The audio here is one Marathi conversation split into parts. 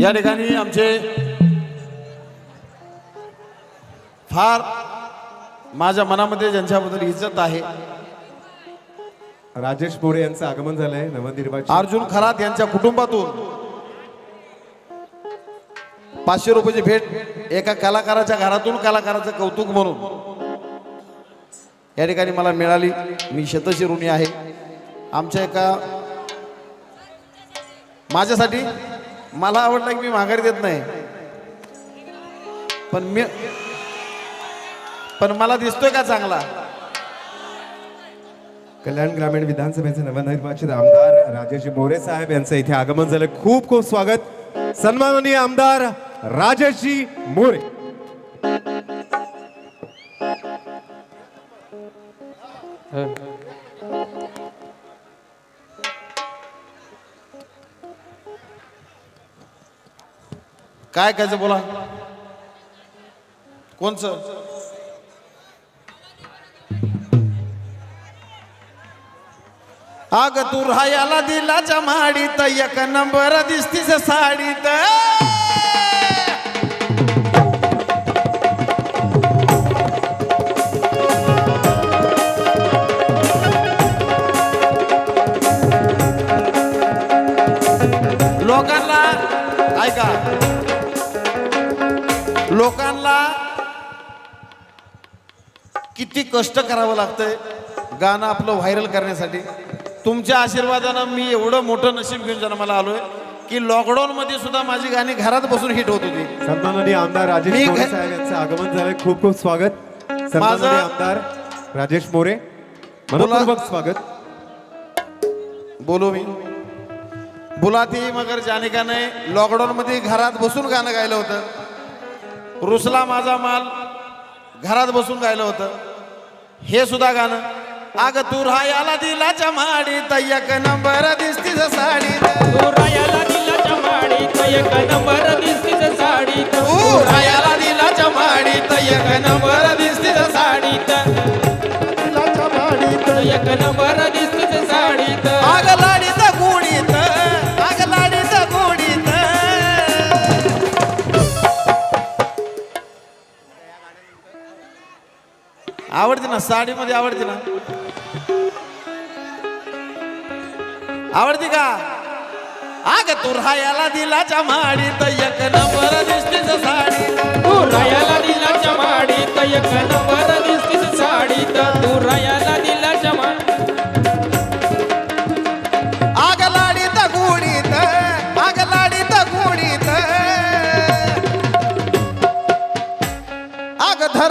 या ठिकाणी आमचे फार माझ्या मनामध्ये ज्यांच्याबद्दल इज्जत आहे. राजेश मोरे यांचं आगमन झालंय नवनिर्वाचित अर्जुन खरात यांच्या कुटुंबातून. पाचशे रुपयाची भेट एका कलाकाराच्या घरातून कलाकाराचं कौतुक म्हणून. या ठिकाणी मला मिळाली. मी शतशी ऋणी आहे. आमच्या एका माझ्यासाठी मला आवडलं की मी माघारी देत नाही. पण मी पण मला दिसतोय का चांगला? कल्याण ग्रामीण विधानसभेचे नवनिर्वाचित आमदार राजेश मोरे साहेब यांचं इथे आगमन झालं. खूप खूप स्वागत. सन्माननीय आमदार राजेशजी मोरे. काय कायचं बोला. कोणचं? अग तू रायाला दिलाच्या माडीत एक नंबर दिसतीस साडीत. लोकांना ऐका. लोकांना किती कष्ट करावं लागतंय. गाणं आपलं व्हायरल करण्यासाठी. तुमच्या आशीर्वादानं मी एवढं मोठं नशीब घेऊन जन्माला आलोय की लॉकडाऊन मध्ये सुद्धा माझी गाणी घरात बसून हिट होत होती. सन्माननीय आमदार राजेश मी मोरे घ- साहेब यांचं आगमन झालंय. खूप खूप स्वागत. सन्माननीय आमदार राजेश मोरे मनपूर्वक स्वागत. बोलू मी. बुलाती मगर जाने का नाही लॉकडाऊन मध्ये घरात बसून गाणं गायलं होतं. रुसला माझा माल. घरात बसून गायलं होतं. हे सुद्धा गाणं. अग तू रायाला दिलाच्या माडीत एक नंबर दिसतीस साडीत तू रायाला दिलाच्या माडीत एक नंबर दिसतीस साडीत तू रायाला दिलाच्या माडीत एक नंबर दिसतीस साडीत दिलाच्या माडीत एक नंबर दिसतीस साडीत आग आवडते ना? साडीमध्ये आवडते ना? आवडते का? आग तू रायाला दिलाच्या माडीत एक नंबर दिसते साडी. तू रायाला दिलाच्या माडीत एक नंबर दिसते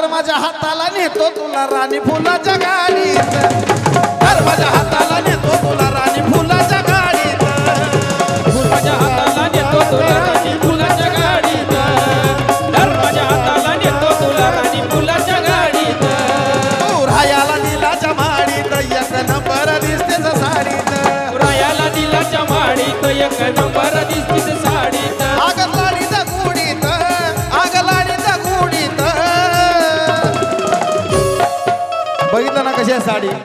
धर माझ्या हाताला नेतो तुला राणी फुला गाडीत तर माझ्या हाताला नेतो तुला చేశాడు